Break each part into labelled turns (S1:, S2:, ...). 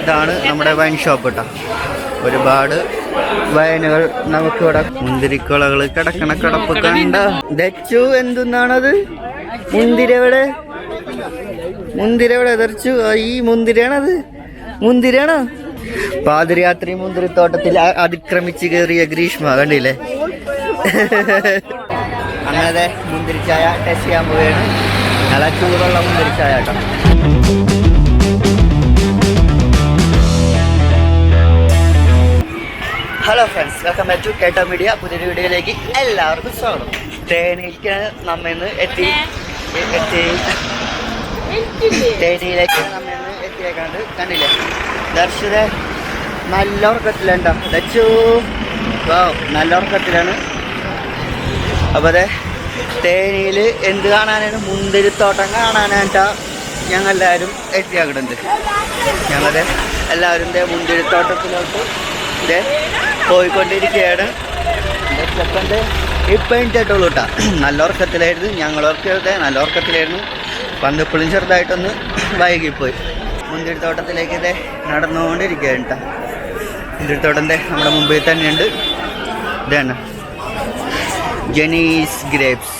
S1: ഇതാണ് നമ്മുടെ wine shop കേട്ടോ ഒരുപാട് വയനുകൾ നമുക്കിവിടെ മുന്തിരിക്കുളകൾ കിടക്കണ കിടപ്പ് കണ്ട. ദച്ചു എന്തെന്നാണത്? മുന്തിരവിടെ മുന്തിരവിടെ തെറിച്ചു ഈ മുന്തിരിയാണത്? മുന്തിരിയാണോ? പാതിരാത്രി മുന്തിരിത്തോട്ടത്തിൽ അതിക്രമിച്ച് കയറിയ ഗ്രീഷ്മ കണ്ടില്ലേ? അങ്ങനെ മുന്തിരിച്ചായ ടെസ്റ്റ് ചെയ്യാൻ പോവുകയാണ്. നല്ല ചൂടുള്ള മുന്തിരിച്ചായ കേട്ടോ welcome back to Ketto media. പുതിയൊരു വീഡിയോയിലേക്ക് എല്ലാവർക്കും സ്വാഗതം. തേനിയിലേക്കാണ് നമ്മ ഇന്ന് എത്തി എത്തി തേനിയിലേക്ക് നമ്മ ഇന്ന് എത്തിയേക്കാണ്ട് കണ്ടില്ലേ? ദർശിത നല്ല ഉറക്കത്തിലുണ്ടോ ദച്ചു. വോ നല്ല ഉറക്കത്തിലാണ്. അപ്പോൾ അതെ തേനിയിൽ എന്ത് കാണാനാണ്? മുന്തിരിത്തോട്ടം കാണാനായിട്ടാ ഞങ്ങളെല്ലാവരും എത്തിയാക്കിടുന്നുണ്ട് ഞങ്ങളുടെ എല്ലാവരും മുന്തിരിത്തോട്ടത്തിലോട്ട് ഇതേ പോയിക്കൊണ്ടിരിക്കുകയാണ്. ചെക്കന്റെ ഇപ്പം എണീറ്റിട്ടുള്ളൂ കേട്ടോ നല്ല ഉറക്കത്തിലായിരുന്നു. ഞങ്ങൾ ഉറക്കത്തെ നല്ല ഉറക്കത്തിലായിരുന്നു. പന്ത് ഇപ്പോഴും ചെറുതായിട്ടൊന്ന് വൈകിപ്പോയി. മുന്തിരിത്തോട്ടത്തിലേക്ക് ഇതേ നടന്നുകൊണ്ടിരിക്കുകയാണ് കേട്ടോ മുന്തിരിത്തോട്ടം ദേ നമ്മുടെ മുമ്പിൽ തന്നെയുണ്ട്. ഇതാണ്. ജനീസ് ഗ്രേപ്സ്.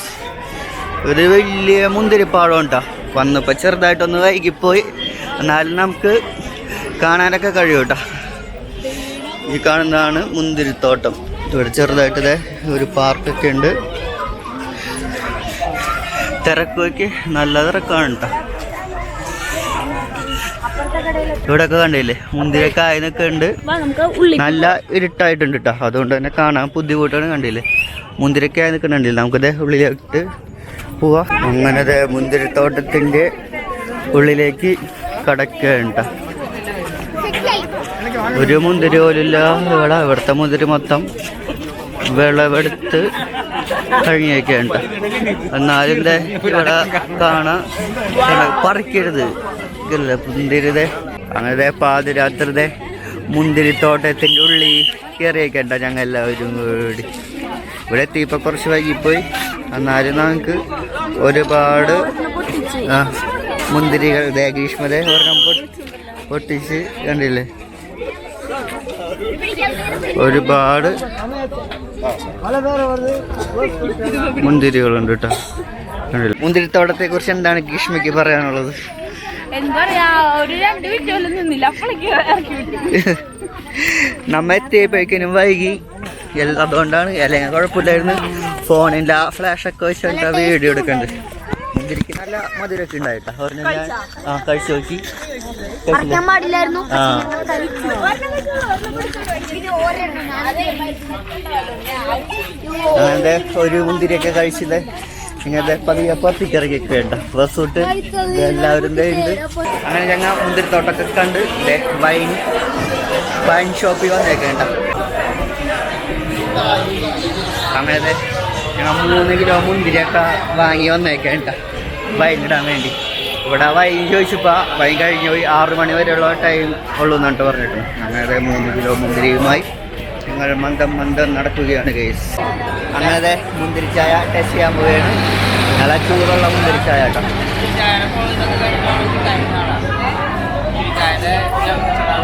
S1: ഒരു വലിയ മുന്തിരിപ്പാടം ഉണ്ടോ വന്നപ്പോൾ ചെറുതായിട്ടൊന്ന് വൈകിപ്പോയി. എന്നാലും നമുക്ക് കാണാനൊക്കെ കഴിയും കേട്ടോ ഈ കാണുന്നതാണ് മുന്തിരിത്തോട്ടം. ഇവിടെ ചെറുതായിട്ട് ഒരു പാർക്കൊക്കെ ഉണ്ട്. തിരക്കൊക്കെ നല്ല തിരക്കാണ് കേട്ടോ. ഇവിടെയൊക്കെ കണ്ടില്ലേ മുന്തിരിയൊക്കെ ആയതൊക്കെ ഉണ്ട്. നല്ല ഇരുട്ടായിട്ടുണ്ട് കേട്ടോ. അതുകൊണ്ട് തന്നെ കാണാൻ ബുദ്ധിമുട്ടാണ് കണ്ടില്ലേ. മുന്തിരിയൊക്കെ ആയി നിൽക്കണ്ടില്ല നമുക്കത് ഉള്ളിലേക്ക് പോവാ. അങ്ങനെ മുന്തിരിത്തോട്ടത്തിന്റെ ഉള്ളിലേക്ക് കടക്കുകയാണ് ട്ടോ. ഒരു മുന്തിരി പോലില്ല. ഇവിടെ ഇവിടുത്തെ മുന്തിരി മൊത്തം വിളവെടുത്ത് കഴിഞ്ഞേക്കേണ്ട. എന്നാലും ഇവിടെ കാണാൻ പറിക്കരുത്. മുന്തിരിതേ അങ്ങനെ പാതിരാത്രിതേ മുന്തിരിത്തോട്ടത്തിന്റെ ഉള്ളിൽ കയറിയേക്കണ്ട ഞങ്ങൾ എല്ലാവരും കൂടി ഇവിടെ എത്തിയപ്പോൾ കുറച്ച് വൈകിപ്പോയി. എന്നാലും നമുക്ക് ഒരുപാട് മുന്തിരികൾ ഗ്രീഷ്മതെ ഒരെണ്ണം പൊട്ടി- പൊട്ടിച്ച് കണ്ടില്ലേ? ഒരുപാട് മുന്തിരികളുണ്ട് കേട്ടോ. മുന്തിരിത്തോട്ടത്തെ കുറിച്ച് എന്താണ് ഗ്രീഷ്മയ്ക്ക് പറയാനുള്ളത്? നമ്മ എത്തിയപ്പോഴേക്കിനും വൈകി. എല്ല- അതുകൊണ്ടാണ്. അല്ലെങ്കിൽ കുഴപ്പമില്ലായിരുന്നു. ഫോണിന്റെ ആ ഫ്ലാഷൊക്കെ വെച്ചിട്ട് വീഡിയോ എടുക്കണ്ട്. മുന്തിരിക്ക് നല്ല മധുരമൊക്കെ ഉണ്ടായിട്ടാ. ആ കഴിച്ചു നോക്കി. ആ.
S2: പാടില്ലായിരുന്നു
S1: അങ്ങനത്തെ ഒരു മുന്തിരിയൊക്കെ കഴിച്ചത് ഇങ്ങനത്തെ പതിയെ പുറത്തേക്ക് വേണ്ട. ഡ്രസ് ഇട്ട് എല്ലാവരും ഉണ്ട്. അങ്ങനെ ഞങ്ങൾ മുന്തിരിത്തോട്ടൊക്കെ കണ്ട് വൈൻ വൈൻ ഷോപ്പിൽ വന്നേക്കേണ്ട അങ്ങനെ ഞങ്ങൾ മൂന്ന് കിലോ മുന്തിരിയൊക്കെ വാങ്ങി വന്നേക്കേണ്ട വൈൻ ഇടാൻ വേണ്ടി. ഇവിടെ വൈൻ ചോദിച്ചപ്പോൾ വൈൻ കഴിഞ്ഞ് പോയി ആറ് മണി വരെയുള്ള ടൈം ഉള്ളൂ എന്നിട്ട് പറഞ്ഞിട്ട് അങ്ങനെ മൂന്ന് കിലോ മുന്തിരിയുമായി ഞങ്ങൾ മന്ദം മന്ദം നടക്കുകയാണ് കേസ് അങ്ങനെ മുന്തിരിച്ചായ ടെസ്റ്റ് ചെയ്യാൻ പോവുകയാണ്. നല്ല ചൂടുള്ള മുന്തിരിച്ചായ കേട്ടോ.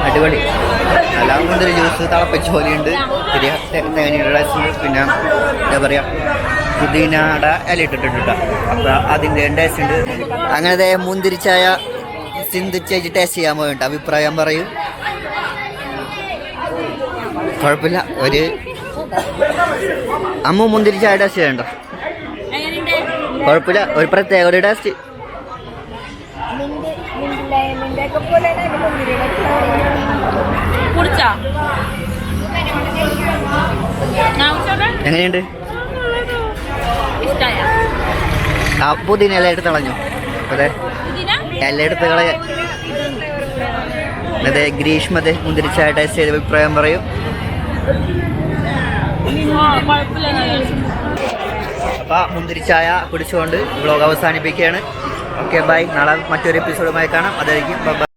S1: അടിപൊളി. നല്ല മുന്തിരി ജ്യൂസ് തിളപ്പിച്ച പോലെയുണ്ട്. ടേസ്റ്റ് പിന്നെ എന്താ പറയുക പുതിനയുടെ ഇല ഇട്ടിട്ടുണ്ട് കേട്ടോ. അപ്പോൾ അതിന്റെ ടേസ്റ്റ് ഉണ്ട്. അങ്ങനത്തെ മുന്തിരിച്ചായ സിന്ധു ചേച്ചി ടേസ്റ്റ് ചെയ്യാൻ പോയിട്ട് അഭിപ്രായം പറയും. കുഴപ്പമില്ല. ഒരു അമ്മ മുന്തിരി ചായ ടേസ്റ്റ് ചെയ്യണ്ട? കുഴപ്പമില്ല. ഒരു പ്രത്യേക ഒരു ടേസ്റ്റ് എങ്ങനെയുണ്ട്? പുതിന ഇല എടുത്ത് കളഞ്ഞു. അതെ. ഇല എടുത്ത് കളയ അതെ ഗ്രീഷ്മതെ മുന്തിരിച്ചായിട്ട് ചായ ടേസ്റ്റ് ചെയ്ത് അഭിപ്രായം പറയും.
S2: അപ്പൊ
S1: അപ്പോൾ മുന്തിരി കുടിച്ചുകൊണ്ട് ബ്ലോഗ് അവസാനിപ്പിക്കുകയാണ്. ഓക്കെ ബൈ നാളെ മറ്റൊരു എപ്പിസോഡുമായി കാണാം. അതായിരിക്കും